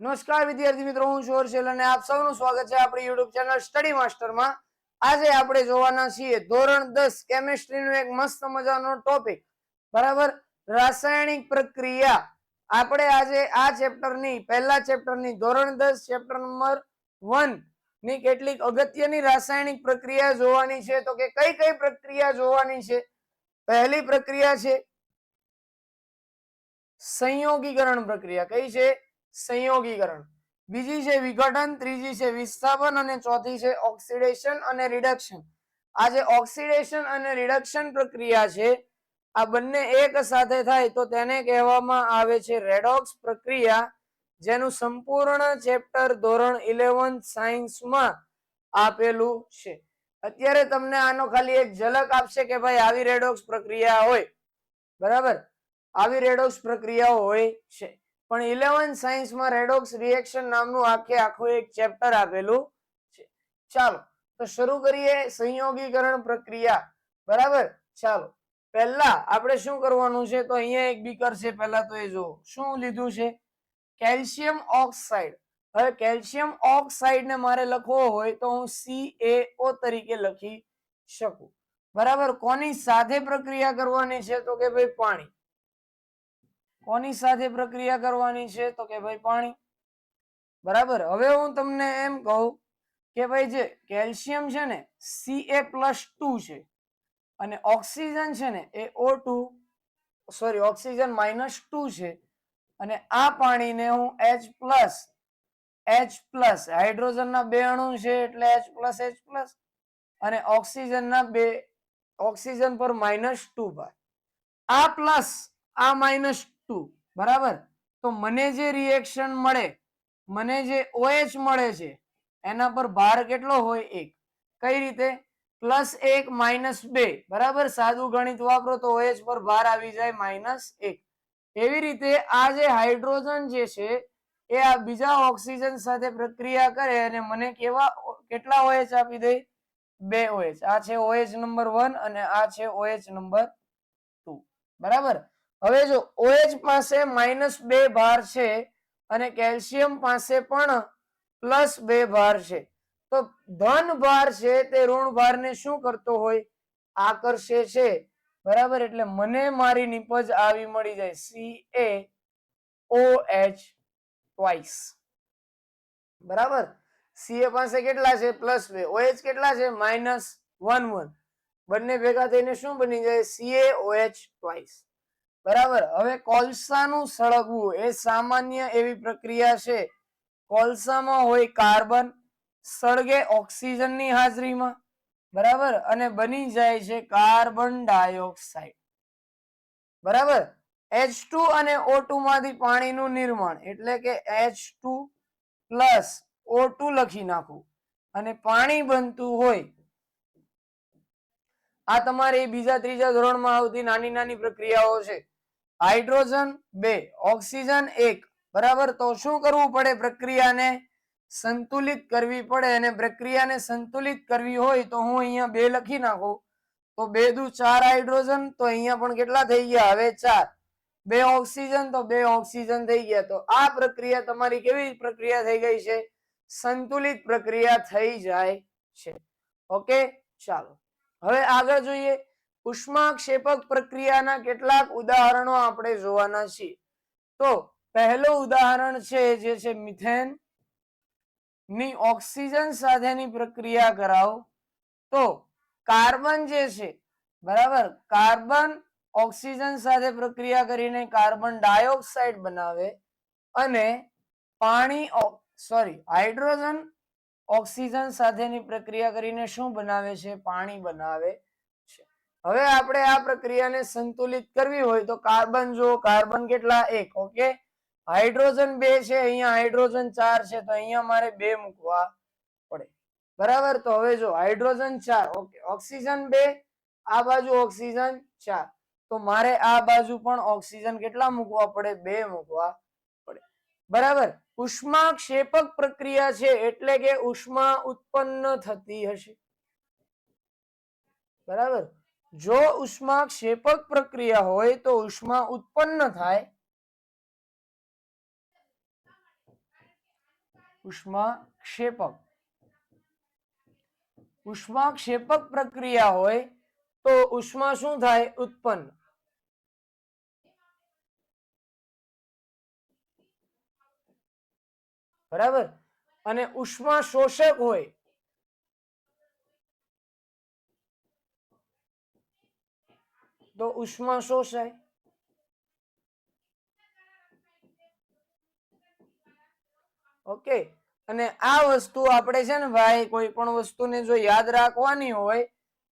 નમસ્કાર વિદ્યાર્થી મિત્રો, હું હર્ષેલ અને આપ સૌનું સ્વાગત છે આપણી યુટ્યુબ ચેનલ સ્ટડી માસ્ટરમાં આજે આપણે જોવાના છીએ ધોરણ દસ કેમિસ્ટ્રીનો એક મસ્ત મજાનો ટોપિક બરાબર? રાસાયણિક પ્રક્રિયા. આપણે આજે આ ચેપ્ટરની પહેલા ચેપ્ટરની ધોરણ દસ ચેપ્ટર નંબર વનની કેટલીક અગત્યની રાસાયણિક પ્રક્રિયા જોવાની છે. તો કે કઈ કઈ પ્રક્રિયા જોવાની છે? પહેલી પ્રક્રિયા છે સંયોગીકરણ પ્રક્રિયા. કઈ છે? સંયોગીકરણ. બીજી છે વિઘટન, ત્રીજી છે વિસ્થાપન, અને ચોથી છે ઓક્સિડેશન અને રિડક્શન. આ જે ઓક્સિડેશન અને રિડક્શન પ્રક્રિયા છે, આ બંને એક સાથે થાય તો તેને કહેવામાં આવે છે રેડોક્સ પ્રક્રિયા, જેનું સંપૂર્ણ ચેપ્ટર ધોરણ ઇલેવન સાયન્સમાં આપેલું છે. અત્યારે તમને આનો ખાલી એક ઝલક આપશે કે ભાઈ આવી રેડોક્સ પ્રક્રિયા હોય. બરાબર? આવી રેડોક્સ પ્રક્રિયાઓ હોય છે. પણ ઇલેવન સાયન્સમાં રેડોક્સ રિએક્શન નામનું આખે આખું એક ચેપ્ટર આપેલું છે. ચાલો, તો શરૂ કરીએ સંયોગીકરણ પ્રક્રિયા. બરાબર? ચાલો. પહેલા આપણે શું કરવાનું છે? તો અહીંયા એક બીકર છે, પહેલા તો એ જો શું લીધું છે? Calcium oxide. હવે કેલ્શિયમ ઓક્સાઇડ ને મારે લખવો હોય તો હું CaO તરીકે લખી શકું. બરાબર? કોની સાથે પ્રક્રિયા કરવાની છે? તો કે ભાઈ પાણી. કોની સાથે પ્રક્રિયા કરવાની છે તો કે ભાઈ પાણી? બરાબર? હવે હું તમને એમ કહું કે ભાઈ જે કેલ્શિયમ છે ને, Ca પ્લસ ટુ છે અને ઓક્સિજન છે ને એ O two sorry oxygen minus two છે અને આ પાણીને હું એચ પ્લસ એચ પ્લસ હાઇડ્રોજનના બે અણુ છે એટલે એચ પ્લસ એચ પ્લસ અને ઓક્સિજનના બે, ઓક્સિજન પર માઇનસ ટુ બાર આ પ્લસ આ માઇનસ ટુ બરાબર? તો મને જે રિએક્શન મળે, મને જે ઓએચ મળે છે, એના પર ભાર કેટલો હોય એક? કઈ રીતે? પ્લસ એક માઇનસ બે, બરાબર? સાદું ગણિત વાપરો તો ઓએચ પર ભાર આવી જાય માઇનસ એક. એવી રીતે આ જે હાઇડ્રોજન જે છે, એ આ બીજા ઓક્સિજન સાથે પ્રક્રિયા કરે અને મને કેવા કેટલા ઓએચ આપી દે? બે ઓએચ આ છે ઓએચ નંબર વન અને આ છે ઓએચ નંબર ટુ બરાબર? હવે જો OH પાસે માઇનસ બે ભાર છે અને કેલ્શિયમ પાસે પણ પ્લસ બે ભાર છે, તો ધન ભાર છે તે ઋણ ભારને શું કરતો હોય? આકર્ષે છે. બરાબર? એટલે મને મારી નિપજ આવી મળી જાય. C A O H twice બરાબર? સીએ પાસે કેટલા છે? પ્લસ બે. ઓએચ કેટલા છે? Minus one one. બંને ભેગા થઈને શું બની જાય? સીએ ઓએચ ટ્વાઇસ બરાબર? હવે કોલસાનું સળગવું એ સામાન્ય એવી પ્રક્રિયા છે. કોલસામાં હોય કાર્બન, સળગે ઓક્સિજનની હાજરીમાં. બરાબર? અને બની જાય છે કાર્બન ડાયોક્સાઇડ. બરાબર? એચ ટુ અને ઓ ટુ માંથી પાણીનું નિર્માણ એટલે કે H two plus O two લખી નાખું. અને પાણી બનતું હોય આ તમારે બીજા ત્રીજા ધોરણમાં આવતી નાની નાની પ્રક્રિયાઓ છે. હાઇડ્રોજન બે, ઓક્સિજન એક. બરાબર? તો શું કરવું પડે? પ્રક્રિયાને સંતુલિત કરવી પડે અને પ્રક્રિયાને સંતુલિત કરવી હોય તો હું અહીંયા બે લખી નાખું. તો બે દુ ચાર હાઇડ્રોજન, તો અહીંયા પણ કેટલા થઈ ગયા? હવે ચાર. બે ઓક્સિજન, તો બે ઓક્સિજન થઈ ગયા. તો આ પ્રક્રિયા તમારી કેવી પ્રક્રિયા થઈ ગઈ છે? સંતુલિત પ્રક્રિયા થઈ જાય છે. ઓકે? ચાલો. હવે આગળ જોઈએ. ઉષ્માક્ષેપક પ્રક્રિયાના કેટલાક ઉદાહરણો આપણે જોવાના છીએ. તો પહેલો ઉદાહરણ છે જે છે મિથેન. ની ઓક્સિજન સાથેની પ્રક્રિયા કરાવો. તો કાર્બન જે છે, બરાબર? કાર્બન ઓક્સિજન સાથે પ્રક્રિયા કરીને કાર્બન ડાયોક્સાઇડ બનાવે અને પાણી સોરી હાઇડ્રોજન ઓક્સિજન સાથેની પ્રક્રિયા કરીને શું બનાવે છે? પાણી બનાવે છે. હવે આપણે આ પ્રક્રિયાને સંતુલિત કરવી હોય તો કાર્બન જો કાર્બન કેટલા? એક, ઓકે? હાઇડ્રોજન બે છે, અહીંયા હાઇડ્રોજન ચાર છે, તો અહીંયા મારે બે મૂકવા પડે. બરાબર? તો હવે જો, હાઇડ્રોજન ચાર, ઓકે. ઓક્સિજન બે, આ બાજુ ઓક્સિજન ચાર. તો મારે આ બાજુ પણ ઓક્સિજન કેટલા મૂકવા પડે? બે મૂકવા બરાબર? ઉષ્માક્ષેપક પ્રક્રિયા છે એટલે કે ઉષ્મા ઉત્પન્ન થતી હશે. બરાબર? જો ઉષ્માક્ષેપક પ્રક્રિયા હોય તો ઉષ્મા ઉત્પન્ન થાય. ઉષ્માક્ષેપક. ઉષ્માક્ષેપક પ્રક્રિયા હોય તો ઉષ્મા શું થાય? ઉત્પન્ન. બરાબર? અને ઉષ્મા શોષક હોય. તો ઉષ્મા શોષાય ઓકે. અને આ વસ્તુ આપણે છે ને ભાઈ કોઈ પણ વસ્તુને જો યાદ રાખવાની હોય,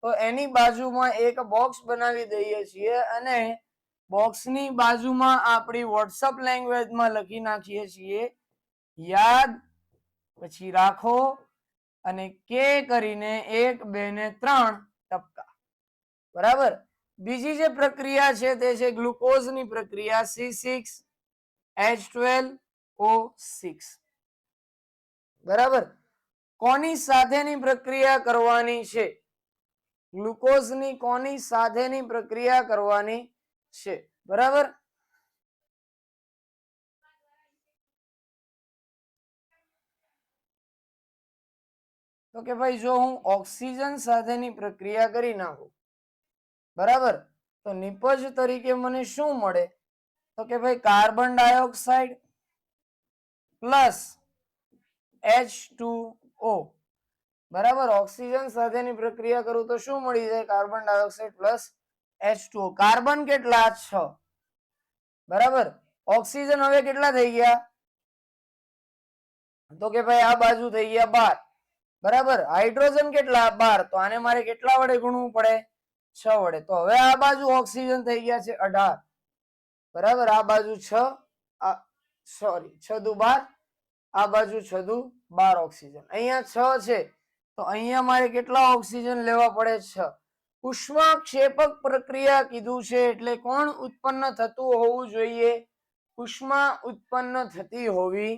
તો એની બાજુમાં એક બોક્સ બનાવી દઈએ છીએ અને બોક્સની બાજુમાં આપણી વોટ્સઅપ લેંગ્વેજમાં લખી નાખીએ છીએ. યાદ પછી રાખો અને કે કરીને એક, બે ને ત્રણ ટપકા. બરાબર? બીજી જે પ્રક્રિયા છે તે છે ગ્લુકોઝની પ્રક્રિયા C six, H twelve, O six. બરાબર? કોની સાથેની પ્રક્રિયા કરવાની છે? ગ્લુકોઝની કોની સાથેની પ્રક્રિયા કરવાની છે? બરાબર? તો કે ભાઈ, જો હું ઓક્સિજન સાથેની પ્રક્રિયા કરી નાખું, બરાબર? તો નિપજ તરીકે મને શું મળે? તો કે ભાઈ, carbon dioxide plus H two O, બરાબર? ઓક્સિજન સાથેની પ્રક્રિયા કરું તો શું મળી જાય? Carbon dioxide plus H two carbon કેટલા છ? બરાબર? ઓક્સિજન હવે કેટલા થઈ ગયા? તો કે ભાઈ, આ બાજુ થઈ ગયા બાર. બરાબર? હાઇડ્રોજન કેટલા? બાર. તો આને મારે કેટલા વડે ગુણવું પડે? છ વડે. તો હવે આ બાજુ ઓક્સિજન થઈ ગયા છે અઢાર. બરાબર? આ બાજુ છ સોરી છ દુ બાર, આ બાજુ છ દુ બાર ઓક્સિજન. અહીંયા છ છે. તો અહીંયા મારે કેટલા ઓક્સિજન લેવા પડે? છ. ઉષ્માક્ષેપક પ્રક્રિયા કીધું છે એટલે કોણ ઉત્પન્ન થતું હોવું જોઈએ? ઉષ્મા ઉત્પન્ન થતી હોવી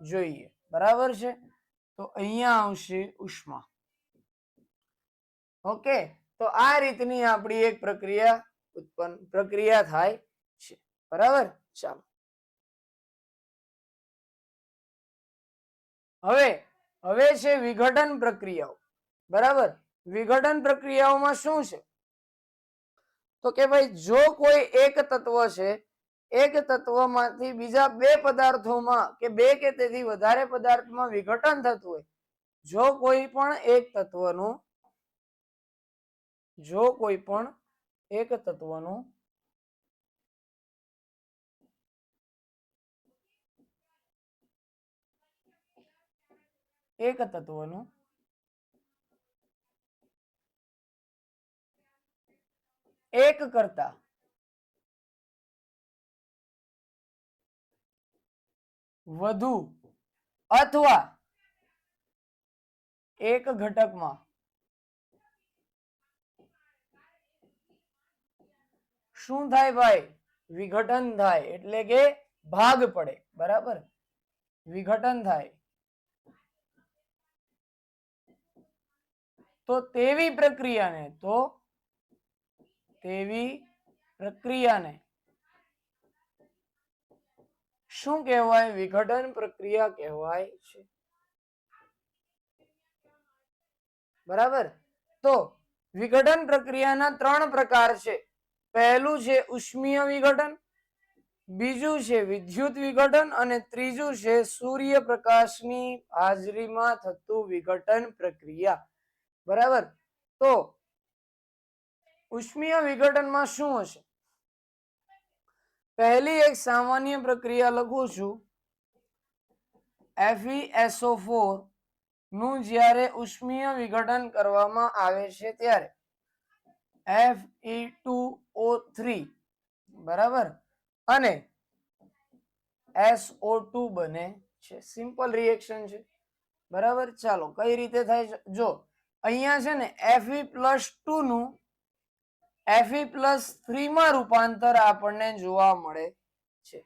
જોઈએ. બરાબર છે? તો અહીંયા આવશે ઉષ્મા. ઓકે, તો આ રીતની આપણી એક પ્રક્રિયા ઉત્પન્ન, પ્રક્રિયા થાય છે. બરાબર? ચાલો. હવે હવે છે વિઘટન પ્રક્રિયાઓ. બરાબર? વિઘટન પ્રક્રિયાઓમાં શું છે? તો કે ભાઈ, જો કોઈ એક તત્વ છે એક તત્વમાંથી બીજા બે પદાર્થોમાં કે બે કે તેથી વધારે પદાર્થમાં વિઘટન થતું હોય, જો કોઈ પણ એક તત્વનું, જો કોઈ પણ એક તત્વનું એક તત્વનું એક કરતા વધુ અથવા એક ઘટકમાં શું થાય ભાઈ? વિઘટન થાય, એટલે કે ભાગ પડે, બરાબર? વિઘટન થાય. તો તેવી પ્રક્રિયાને, તો તેવી પ્રક્રિયાને શું કહેવાય? વિઘટન પ્રક્રિયા કહેવાય છે. બરાબર? તો વિઘટન પ્રક્રિયાના ત્રણ પ્રકાર છે. પહેલું છે ઉષ્મીય વિઘટન, બીજું છે વિદ્યુત વિઘટન અને ત્રીજું છે સૂર્યપ્રકાશની હાજરીમાં થતું વિઘટન પ્રક્રિયા. બરાબર? તો ઉષ્મીય વિઘટનમાં શું હશે? પહેલી એક સામાન્ય પ્રક્રિયા લખું છું. FeSO4 નું જ્યારે ઉષ્મીય વિઘટન કરવામાં આવે છે ત્યારે. Fe2O3 બરાબર? અને એસઓ ટુ બને છે. સિમ્પલ રિએક્શન છે. બરાબર? ચાલો, કઈ રીતે થાય છે? જો, અહીંયા છે ને Fe plus two Fe plus થ્રીમાં રૂપાંતર આપણને જોવા મળે છે.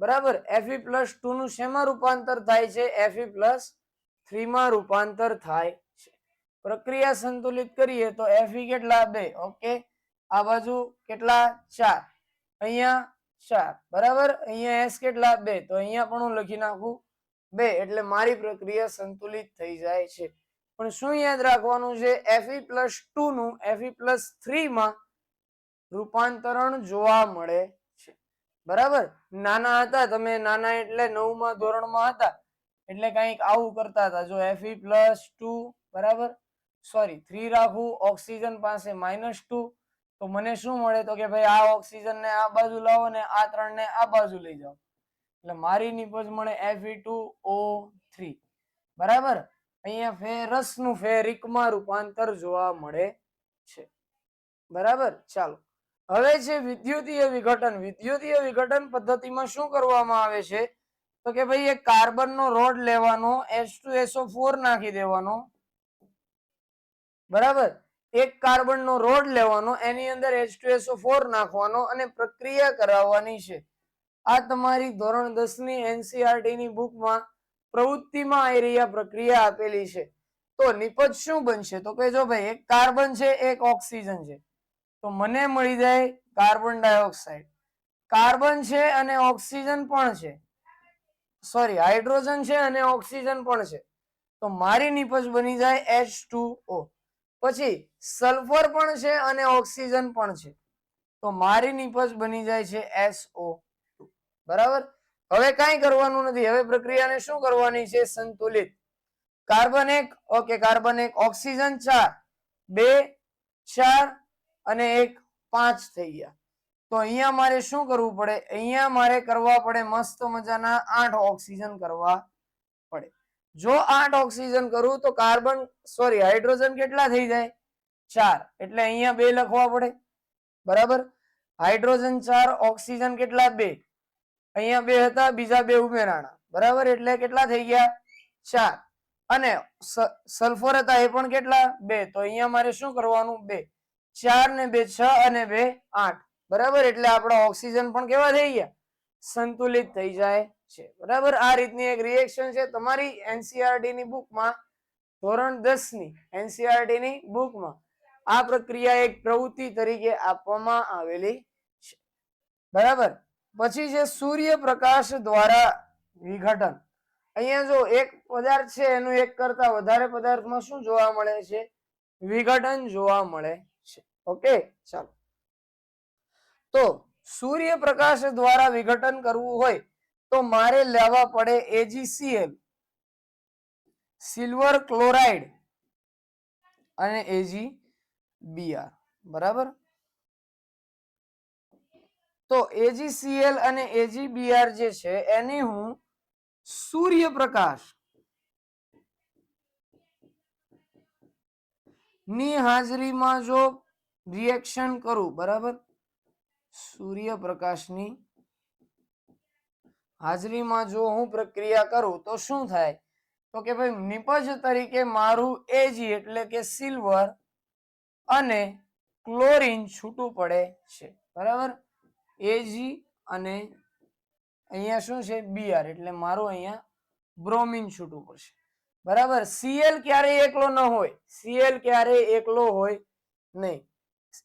બરાબર? Fe પ્લસ ટુનું શેમાં રૂપાંતર થાય છે? Fe પ્લસ થ્રીમાં રૂપાંતર થાય છે. પ્રક્રિયા સંતુલિત કરીએ તો Fe કેટલા બે? ઓકે? આ બાજુ કેટલા? ચાર. અહીંયા ચાર. બરાબર? અહીંયા એસ કેટલા? બે. તો અહીંયા પણ હું લખી નાખું બે. એટલે મારી પ્રક્રિયા સંતુલિત થઈ જાય છે. પણ શું યાદ રાખવાનું છે? Fe પ્લસ ટુ નું Fe પ્લસ થ્રી માં રૂપાંતરણ જોવા મળે છે. બરાબર? નાના હતા, તમે નાના એટલે નવમા ધોરણમાં હતા. એટલે કંઈક આવું કરતા હતા. જો Fe પ્લસ ટુ બરાબર? સોરી થ્રી રાખું ઓક્સિજન પાસે માઇનસ ટુ તો મને શું મળે? તો કે ભાઈ, આ ઓક્સિજન ને આ બાજુ લાવો ને આ ત્રણ ને આ બાજુ લઈ જાઓ. એટલે મારી નિપજ મળે Fe2O3 બરાબર? અહીંયા ફેરસનું ફેરિકમાં રૂપાંતર જોવા મળે છે. બરાબર? ચાલો. હવે છે વિદ્યુતીય વિઘટન વિદ્યુતીય વિઘટન પદ્ધતિમાં શું કરવામાં આવે છે? તો કે ભાઈ એક કાર્બનનો રોડ લેવાનો H2SO4 નાખી દેવાનો. બરાબર? એક કાર્બનનો રોડ લેવાનો, એની અંદર H2SO4 નાખવાનો અને પ્રક્રિયા કરાવવાની છે. આ તમારી ધોરણ 10 ની NCERT ની બુકમાં પ્રવૃત્તિમાં આવી રહ્યા પ્રક્રિયા આપેલી છે. તો નિપજ શું બનશે? તો કે જો ભાઈ એક કાર્બન છે, એક ઓક્સિજન છે. તો મને મળી જાય કાર્બન ડાયોક્સાઇડ કાર્બન છે અને ઓક્સિજન પણ છે. સોરી હાઇડ્રોજન છે અને ઓક્સિજન પણ છે. તો મારી નિપજ બની જાય H2O પછી સલ્ફર પણ છે અને ઓક્સિજન પણ છે. તો મારી નિપજ બની જાય છે એસઓ બરાબર? હવે કાંઈ કરવાનું નથી. હવે પ્રક્રિયાને શું કરવાની છે? સંતુલિત. કાર્બન એક ઓકે કાર્બન એક. ઓક્સિજન ચાર. બે, ચાર અને એક પાંચ થઈ ગયા. તો અહીંયા મારે શું કરવું પડે? અહીંયા મારે કરવા પડે મસ્ત મજાના આઠ ઓક્સિજન કરવા પડે. જો આઠ ઓક્સિજન કરું તો કાર્બન, સોરી, હાઇડ્રોજન કેટલા થઈ જાય? ચાર. એટલે અહીંયા બે લખવા પડે. બરાબર? હાઇડ્રોજન ચાર, ઓક્સિજન કેટલા? બે. અહીંયા બે હતા, બીજા બે ઉમેરાણા. બરાબર? એટલે કેટલા થઈ ગયા? ચાર. અને સલ્ફર હતા એ પણ કેટલા? બે. તો અહીંયા મારે શું કરવાનું? બે. ચાર ને બે, છ અને બે, આઠ. બરાબર? એટલે આપણા ઓક્સિજન પણ કેવા થઈ ગયા? સંતુલિત થઈ જાય છે. બરાબર? આ રીતની એક રિએક્શન છે તમારી એનસીઆરટી ની બુકમાં ધોરણ દસની એનસીઆરટી ની બુકમાં આ પ્રક્રિયા એક પ્રવૃત્તિ તરીકે આપવામાં આવેલી છે. બરાબર? પછી છે સૂર્યપ્રકાશ દ્વારા વિઘટન. અહીંયા જો એક પદાર્થ છે, એનું એક કરતા વધારે પદાર્થમાં શું જોવા મળે છે? વિઘટન જોવા મળે ઓકે, ચાલો. તો સૂર્યપ્રકાશ દ્વારા વિઘટન કરવું હોય તો મારે લેવા પડે AgCl સિલ્વર ક્લોરાઇડ અને AgBr બરાબર? તો AgCl અને AgBr જે છે, એને હું સૂર્યપ્રકાશની હાજરીમાં જો રિએક્શન કરું, બરાબર? સૂર્યપ્રકાશની હાજરીમાં જો હું પ્રક્રિયા કરું, તો શું થાય? તો કે ભાઈ, નિપજ તરીકે મારું એજ એટલે કે સિલ્વર અને ક્લોરીન છૂટું પડે છે, બરાબર? એજી અને અહીંયા શું છે? બીઆર એટલે મારું અહીંયા બ્રોમિન છૂટું પડશે, બરાબર? સીએલ ક્યારેય એકલો ન હોય સીએલ ક્યારેય એકલો હોય નહીં.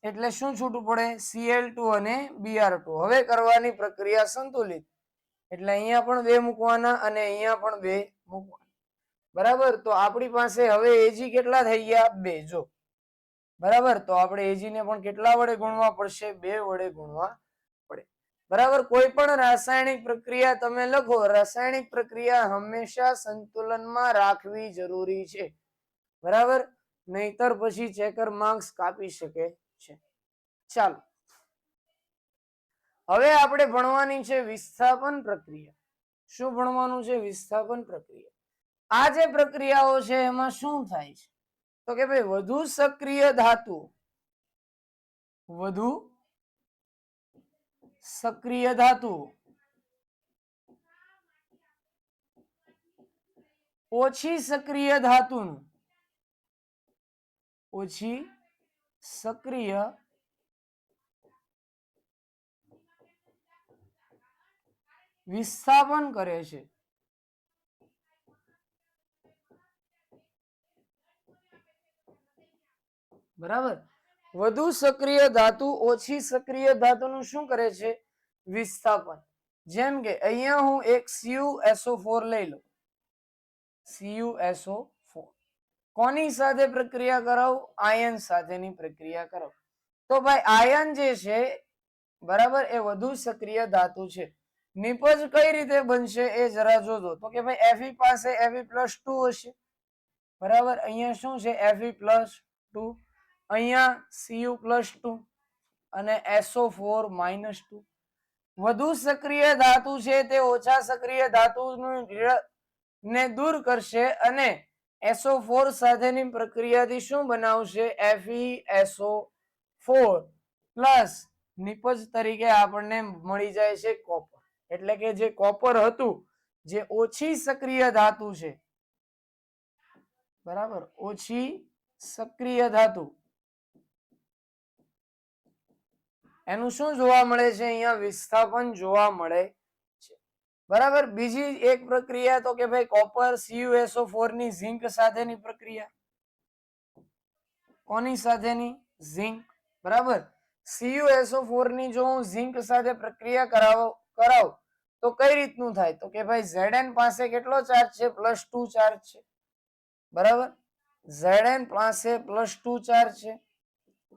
એટલે શું છૂટું પડે? Cl2 અને Br2 હવે કરવાની પ્રક્રિયા સંતુલિત. એટલે અહીંયા પણ બે મૂકવાના અને અહીંયા પણ બે મૂકવાના. બરાબર? તો આપણી પાસે હવે એજી કેટલા થઈ ગયા? બે. જો. બરાબર? તો આપણે Ag ને પણ કેટલા વડે ગુણવા પડશે? બે વડે ગુણવા પડે. બરાબર? કોઈ પણ રાસાયણિક પ્રક્રિયા તમે લખો. રાસાયણિક પ્રક્રિયા હંમેશા સંતુલનમાં રાખવી જરૂરી છે. બરાબર? નહીતર પછી ચેકર માર્ક્સ કાપી શકે ચાલો. હવે આપણે ભણવાની છે વિસ્થાપન પ્રક્રિયા. શું ભણવાનું છે વિસ્થાપન પ્રક્રિયા? આ જે પ્રક્રિયાઓ છે એમાં શું થાય છે? તો કે ભાઈ વધુ સક્રિય ધાતુ, વધુ સક્રિય ધાતુ, ઓછી સક્રિય ધાતુનું, ઓછી સક્રિય વિસ્થાપન કરે છે. બરાબર? વધુ સક્રિય ધાતુ, ઓછી સક્રિય ધાતુનું શું કરે છે? વિસ્થાપન. જેમ કે, અહીંયા હું એક CuSO4 લઈ લઉં. CuSO4 કોની સાથે પ્રક્રિયા કરાવ? આયન સાથેની પ્રક્રિયા કરાવ. તો ભાઈ, આયન જે છે, બરાબર, એ વધુ સક્રિય ધાતુ છે. નિપજ કઈ રીતે બનશે એ જરા જોજો. તો કે ભાઈ Fe પાસે Fe પ્લસ ટુ હશે. બરાબર? અહીંયા શું છે એફઈ પ્લસ ટુ અહીંયા સીયુ પ્લસ ટુ અને SO4 માઇનસ ટુ વધુ સક્રિય ધાતુ છે તે ઓછા સક્રિય ધાતુનું ને દૂર કરશે અને SO4 સાથેની પ્રક્રિયાથી શું બનાવશે? FeSO4 પ્લસ નિપજ તરીકે આપણને મળી જાય છે કોપર એટલે કે જે કોપર હતું, જે ઓછી સક્રિય ધાતુ છે. બરાબર? ઓછી સક્રિય ધાતુ. એનું શું જોવા મળે છે? અહીંયા વિસ્થાપન જોવા મળે છે. બરાબર? બીજી એક પ્રક્રિયા તો કે ભાઈ કોપર CuSO4 ની ઝિંક સાથેની પ્રક્રિયા. કોની સાથેની? ઝિંક બરાબર? CuSO4 ની જો હું ઝિંક સાથે પ્રક્રિયા કરાવો કરાવ. તો કઈ રીતનું થાય? તો કે ભાઈ Zn પાસે કેટલો ચાર્જ છે? પ્લસ ટુ ચાર્જ છે. બરાબર? Zn પાસે પ્લસ ટુ ચાર્જ છે.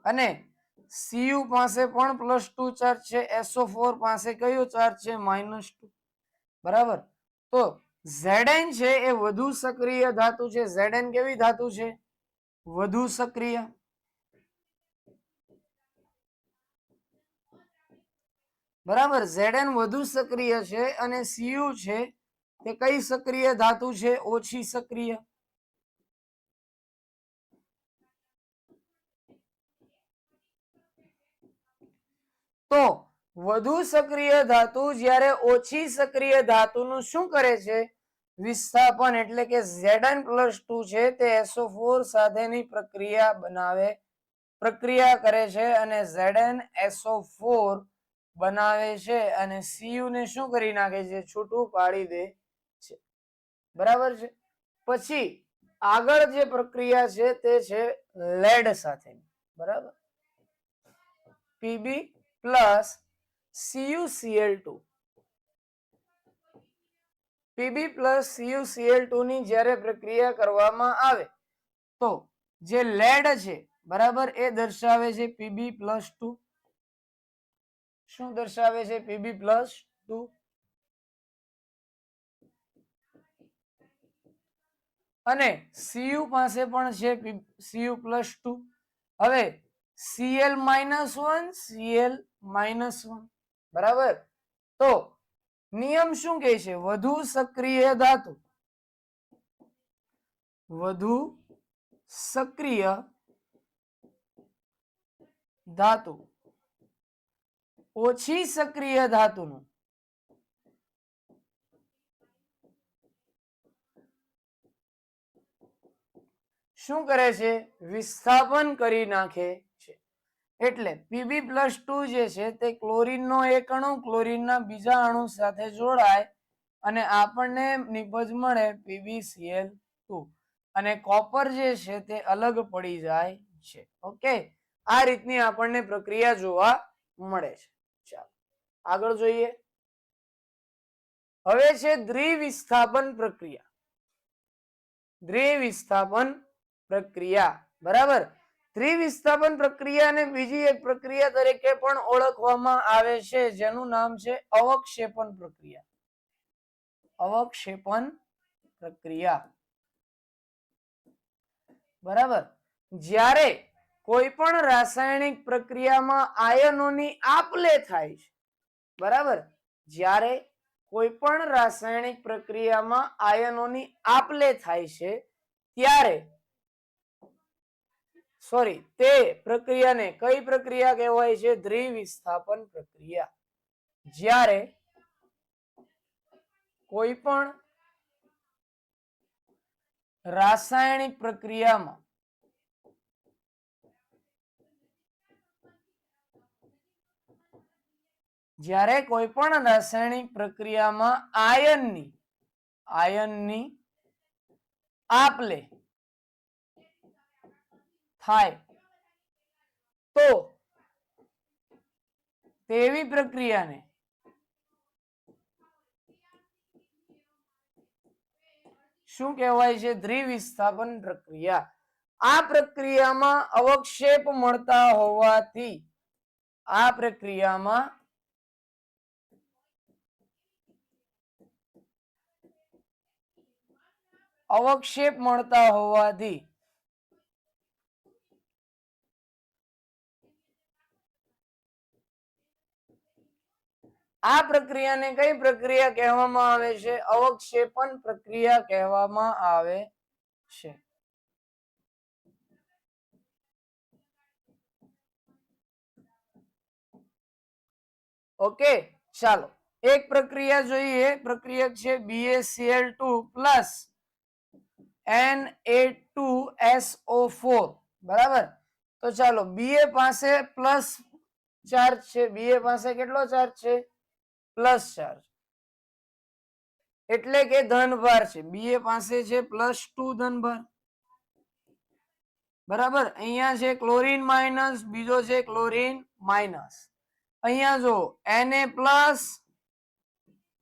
અને સીયુ પાસે પણ પ્લસ ટુ ચાર્જ છે. SO4 પાસે કયો ચાર્જ છે? Minus two. બરાબર? તો Zn છે એ વધુ સક્રિય ધાતુ છે. Zn કેવી ધાતુ છે? વધુ સક્રિય. બરાબર? ઝેડન વધુ સક્રિય છે અને સીયુ છે. તે કઈ સક્રિય ધાતુ છે? ઓછી સક્રિય. તો વધુ સક્રિય ધાતુ જ્યારે ઓછી સક્રિય ધાતુનું શું કરે છે? વિસ્થાપન એટલે કે Zn પ્લસ ટુ છે તે SO4 સાથેની પ્રક્રિયા બનાવે, પ્રક્રિયા કરે છે અને Zn SO4 બનાવે છે અને Cu ને શું કરી નાખે છે? છૂટું પાડી દે છે. બરાબર છે? પછી આગળ જે પ્રક્રિયા છે તે છે લેડ સાથે બરાબર? PB plus CuCl2 PB plus CUCL two ની જ્યારે પ્રક્રિયા કરવામાં આવે, તો જે લેડ છે, બરાબર એ દર્શાવે છે પીબી પ્લસ ટુ. શું દર્શાવે છે? પીબી પ્લસ ટુ અને સીયુ પાસે પણ છે સીયુ પ્લસ ટુ હવે CL minus one CL minus one બરાબર? તો નિયમ શું કહે છે? વધુ સક્રિય ધાતુ. વધુ સક્રિય ધાતુ. ઓછી સક્રિય ધાતુનું. શું કરે છે? વિસ્થાપન કરી નાખે છે. એટલે પીબી પ્લસ ટુ જે છે તે ક્લોરીનનો એક અણુ, ક્લોરીનના બીજા અણુ સાથે જોડાય અને આપણને નિપજ મળે પીબીસીએલ ટુ અને કોપર જે છે તે અલગ પડી જાય છે. ઓકે? આ રીતની આપણને પ્રક્રિયા જોવા મળે છે. આગળ જોઈએ. હવે છે દ્વિવિસ્થાપન પ્રક્રિયા. દ્વિવિસ્થાપન પ્રક્રિયા. બરાબર? ત્રિવિસ્થાપન પ્રક્રિયાને બીજી એક પ્રક્રિયા તરીકે પણ ઓળખવામાં આવે છે, જેનું નામ છે અવક્ષેપણ પ્રક્રિયા. અવક્ષેપણ પ્રક્રિયા. બરાબર? જ્યારે કોઈ પણ રાસાયણિક પ્રક્રિયામાં આયનોની આપલે થાય છે બરાબર? જ્યારે કોઈ પણ રાસાયણિક પ્રક્રિયામાં આયનોની આપલે થાય છે, ત્યારે સોરી, તે પ્રક્રિયાને કઈ પ્રક્રિયા કહેવાય છે? દ્વિવિસ્થાપન પ્રક્રિયા. જ્યારે કોઈ પણ રાસાયણિક પ્રક્રિયામાં જ્યારે કોઈ પણ રાસાયણિક પ્રક્રિયામાં આયનની આયનની આપલે થાય, તો તેવી પ્રક્રિયાને શું કહેવાય છે? દ્વિવિસ્થાપન પ્રક્રિયા. આ પ્રક્રિયામાં અવક્ષેપ મળતા હોવાથી આ પ્રક્રિયામાં અવક્ષેપ મળતા હોવાથી. આ પ્રક્રિયાને કઈ પ્રક્રિયા કહેવામાં આવે છે? અવક્ષેપન પ્રક્રિયા કહેવામાં આવે છે. ઓકે, ચાલો. એક પ્રક્રિયા જોઈએ. પ્રક્રિયા છે BaCl2 પ્લસ Na2SO4 બરાબર? તો ચાલો બીએ પાસે પ્લસ ચાર્જ છે. બીએ પાસે કેટલો ચાર્જ છે? પ્લસ ચાર્જ એટલે કે ધનભાર છે. બીએ પાસે છે પ્લસ ટુ ધનભાર. બરાબર? અહીંયા છે ક્લોરીન માઇનસ બીજો છે ક્લોરીન માઇનસ અહીંયા જો Na plus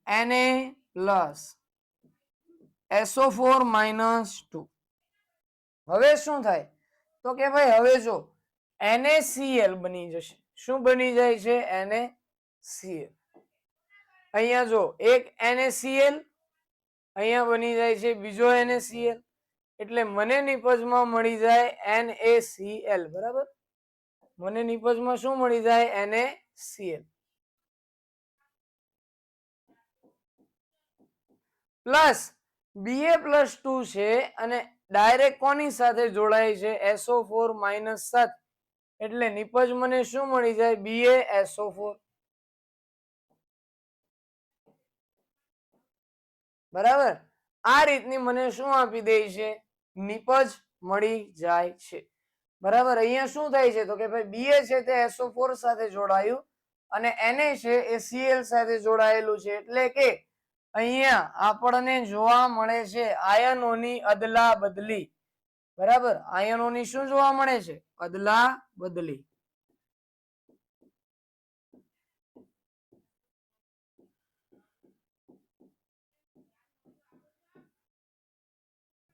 Na plus SO4 minus two હવે શું થાય? તો કે ભાઈ, હવે જો NaCl બની જશે. શું બની જાય છે? NaCl અહીંયા જો, એક NaCl અહીંયા બની જાય છે બીજો NaCl એટલે મને નિપજમાં મળી જાય NaCl બરાબર? મને નિપજમાં શું મળી જાય? NaCl plus Ba plus two છે અને ડાયરેક્ટ કોની સાથે જોડાય છે? એસઓ ફોર માઇનસ સાત. એટલે નિપજ મને શું મળી જાય? BaSO4 બરાબર? આ રીતની મને શું આપી દે છે? નિપજ મળી જાય છે. બરાબર? અહીંયા શું થાય છે? તો કે ભાઈ બીએ છે તે SO4 સાથે જોડાયું અને એને છે એ સીએલ સાથે જોડાયેલું છે. એટલે કે અહીંયા આપણને જોવા મળે છે આયનોની અદલા બદલી. બરાબર? આયનોની શું જોવા મળે છે? અદલા બદલી.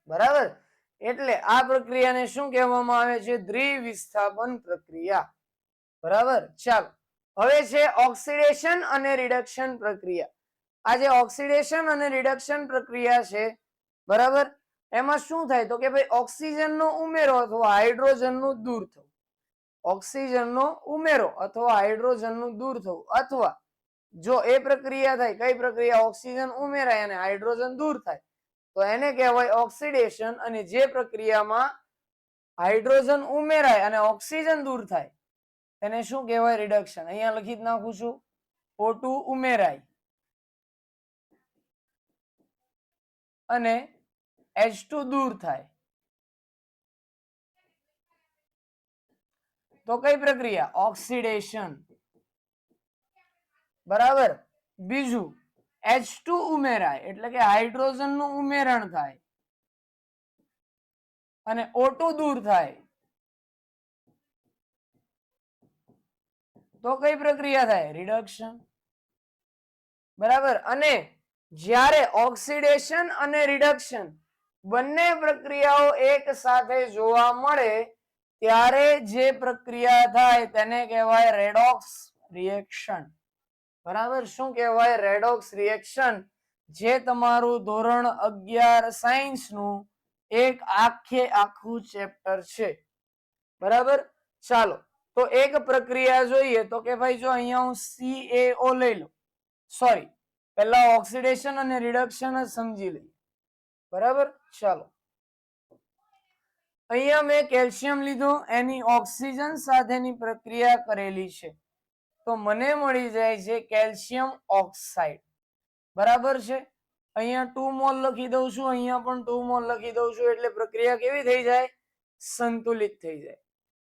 બરાબર? એટલે આ પ્રક્રિયાને શું કહેવામાં આવે છે? દ્વિવિસ્થાપન પ્રક્રિયા. બરાબર? ચાલો. હવે છે ઓક્સિડેશન અને રિડક્શન પ્રક્રિયા. આ જે ઓક્સિડેશન અને રિડક્શન પ્રક્રિયા છે, બરાબર? એમાં શું થાય? તો કે ભાઈ ઓક્સિજનનો ઉમેરો અથવા હાઇડ્રોજનનું દૂર થવું. ઓક્સિજનનો ઉમેરો અથવા હાઇડ્રોજનનું દૂર થવું. અથવા જો એ પ્રક્રિયા થાય, કઈ પ્રક્રિયા? ઓક્સિજન ઉમેરાય અને હાઇડ્રોજન દૂર થાય. તો એને કહેવાય ઓક્સિડેશન અને જે પ્રક્રિયામાં હાઇડ્રોજન ઉમેરાય અને ઓક્સિજન દૂર થાય એને શું કહેવાય? રિડક્શન. અહીંયા લખી જ નાખું છું. ઓટુ ઉમેરાય. અને H2 દૂર થાય. તો કઈ પ્રક્રિયા? ઓક્સિડેશન. બરાબર? બીજું H2 ઉમેરાય, એટલે કે હાઇડ્રોજનનું ઉમેરણ થાય. અને ઓટો દૂર થાય. તો કઈ પ્રક્રિયા થાય? રિડક્શન બરાબર? અને જ્યારે ઓક્સિડેશન અને રિડક્શન બંને પ્રક્રિયાઓ એક સાથે જોવા મળે, ત્યારે જે પ્રક્રિયા થાય તેને કહેવાય રેડોક્સ રિએક્શન. બરાબર? શું કહેવાય રેડોક્સ રિએક્શન? જે તમારું ધોરણ અગિયાર સાયન્સનું એક આખે આખું ચેપ્ટર છે. બરાબર? ચાલો, તો એક પ્રક્રિયા જોઈએ તો કે ભાઈ જો અહીંયા હું સીએઓ લઈ લઉં. સોરી પહેલા ઓક્સિડેશન અને રિડક્શન સમજી લઈએ. બરાબર? ચાલો. અહીંયા મેં કેલ્શિયમ લીધો, એની ઓક્સિજન સાથેની પ્રક્રિયા કરેલી છે. તો મને મળી જાય છે કેલ્શિયમ ઓક્સાઇડ બરાબર છે? અહીંયા ટુ મોલ લખી દઉં છું, અહીંયા પણ ટુ મોલ લખી દઉં છું, એટલે પ્રક્રિયા કેવી થઈ જાય? સંતુલિત થઈ જાય.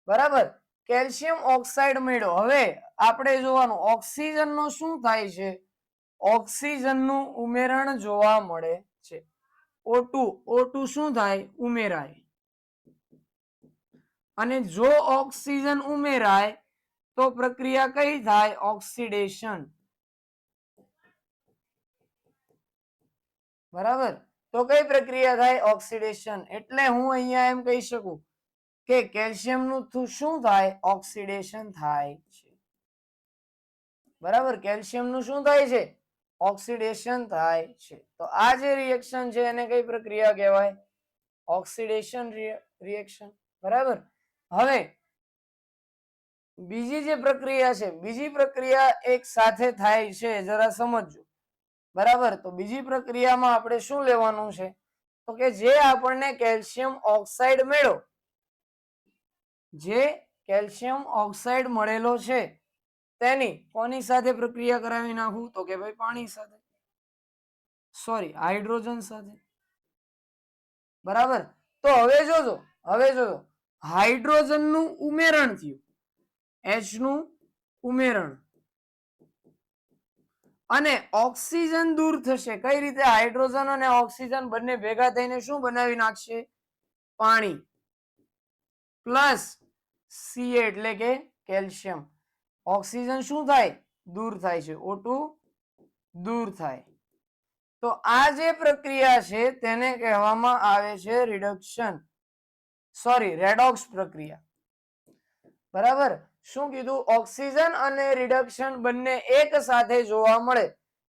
બરાબર? કેલ્શિયમ ઓક્સાઇડ મળ્યો હવે આપણે જોવાનું ઓક્સિજન નો શું થાય છે? ઓક્સિજનનું ઉમેરણ જોવા મળે છે. O2 O2 શું થાય? ઉમેરાય. અને જો ઓક્સિજન ઉમેરાય, તો પ્રક્રિયા કઈ થાય? ઓક્સિડેશન. બરાબર? તો કઈ પ્રક્રિયા થાય? ઓક્સિડેશન. એટલે હું અહીંયા એમ કહી શકું કે કેલ્શિયમનું શું થાય? ઓક્સિડેશન થાય છે. બરાબર? કેલ્શિયમનું શું થાય છે? ઓક્સિડેશન થાય છે. તો આ જે રિએક્શન છે એને કઈ પ્રક્રિયા કહેવાય? ઓક્સિડેશન રિએક્શન બરાબર? હવે, બીજી જે પ્રક્રિયા છે, બીજી પ્રક્રિયા એક સાથે થાય છે, જરા સમજજો. બરાબર? તો બીજી પ્રક્રિયામાં આપણે શું લેવાનું છે? તો કે જે આપણને કેલ્શિયમ ઓક્સાઇડ મળ્યો જે કેલ્શિયમ ઓક્સાઇડ મળેલો છે તેની કોની સાથે પ્રક્રિયા કરાવી નાખું? તો કે ભાઈ પાણી સાથે. સોરી હાઇડ્રોજન સાથે. બરાબર? તો હવે જોજો હવે જોજો. હાઇડ્રોજનનું ઉમેરણ થયું. એચનું ઉમેરણ. અને ઓક્સિજન દૂર થશે. કઈ રીતે? હાઇડ્રોજન અને ઓક્સિજન બંને ભેગા થઈને શું બનાવી નાખશે? પાણી. પ્લસ સી એટલે કે કેલ્શિયમ. ઓક્સિજન શું થાય? દૂર થાય છે. O2 દૂર થાય. તો આ જે પ્રક્રિયા છે તેને કહેવામાં આવે છે રિડક્શન સોરી રેડોક્સ પ્રક્રિયા. બરાબર? શું કીધું? ઓક્સિજન અને રિડક્શન બંને એક સાથે જોવા મળે.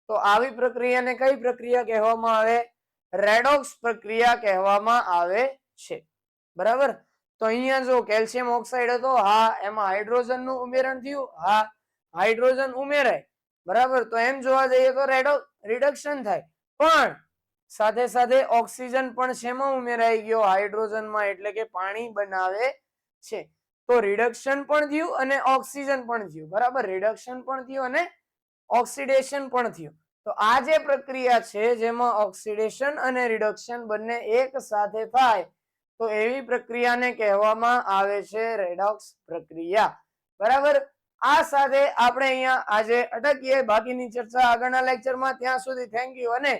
તો આવી પ્રક્રિયાને કઈ પ્રક્રિયા કહેવામાં આવે? રેડોક્સ પ્રક્રિયા કહેવામાં આવે છે. બરાબર? તો અહીંયા જો કેલ્શિયમ ઓક્સાઇડ હતો, હા, એમાં હાઇડ્રોજનનું ઉમેરણ થયું, હા, હાઇડ્રોજન ઉમેરાય, બરાબર? તો એમ જોવા જઈએ તો રેડો રિડક્શન થાય. પણ સાથે સાથે ઓક્સિજન પણ શેમાં ઉમેરાઈ ગયો? હાઇડ્રોજનમાં, એટલે કે પાણી બનાવે છે. તો રિડક્શન પણ થયું અને ઓક્સિજન પણ થયું, બરાબર? રિડક્શન પણ થયું અને ઓક્સિડેશન પણ થયું. તો આ જે પ્રક્રિયા છે, જેમાં ઓક્સિડેશન અને રિડક્શન બંને એક સાથે થાય તો એવી પ્રક્રિયાને કહેવામાં આવે છે રેડોક્સ પ્રક્રિયા. બરાબર? આ સાથે આપણે અહીંયા આજે અટકીએ. બાકીની ચર્ચા આગળના લેક્ચરમાં ત્યાં સુધી થેન્ક યુ અને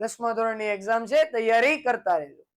દસમા ધોરણની એક્ઝામ છે. તૈયારી કરતા રહેજો.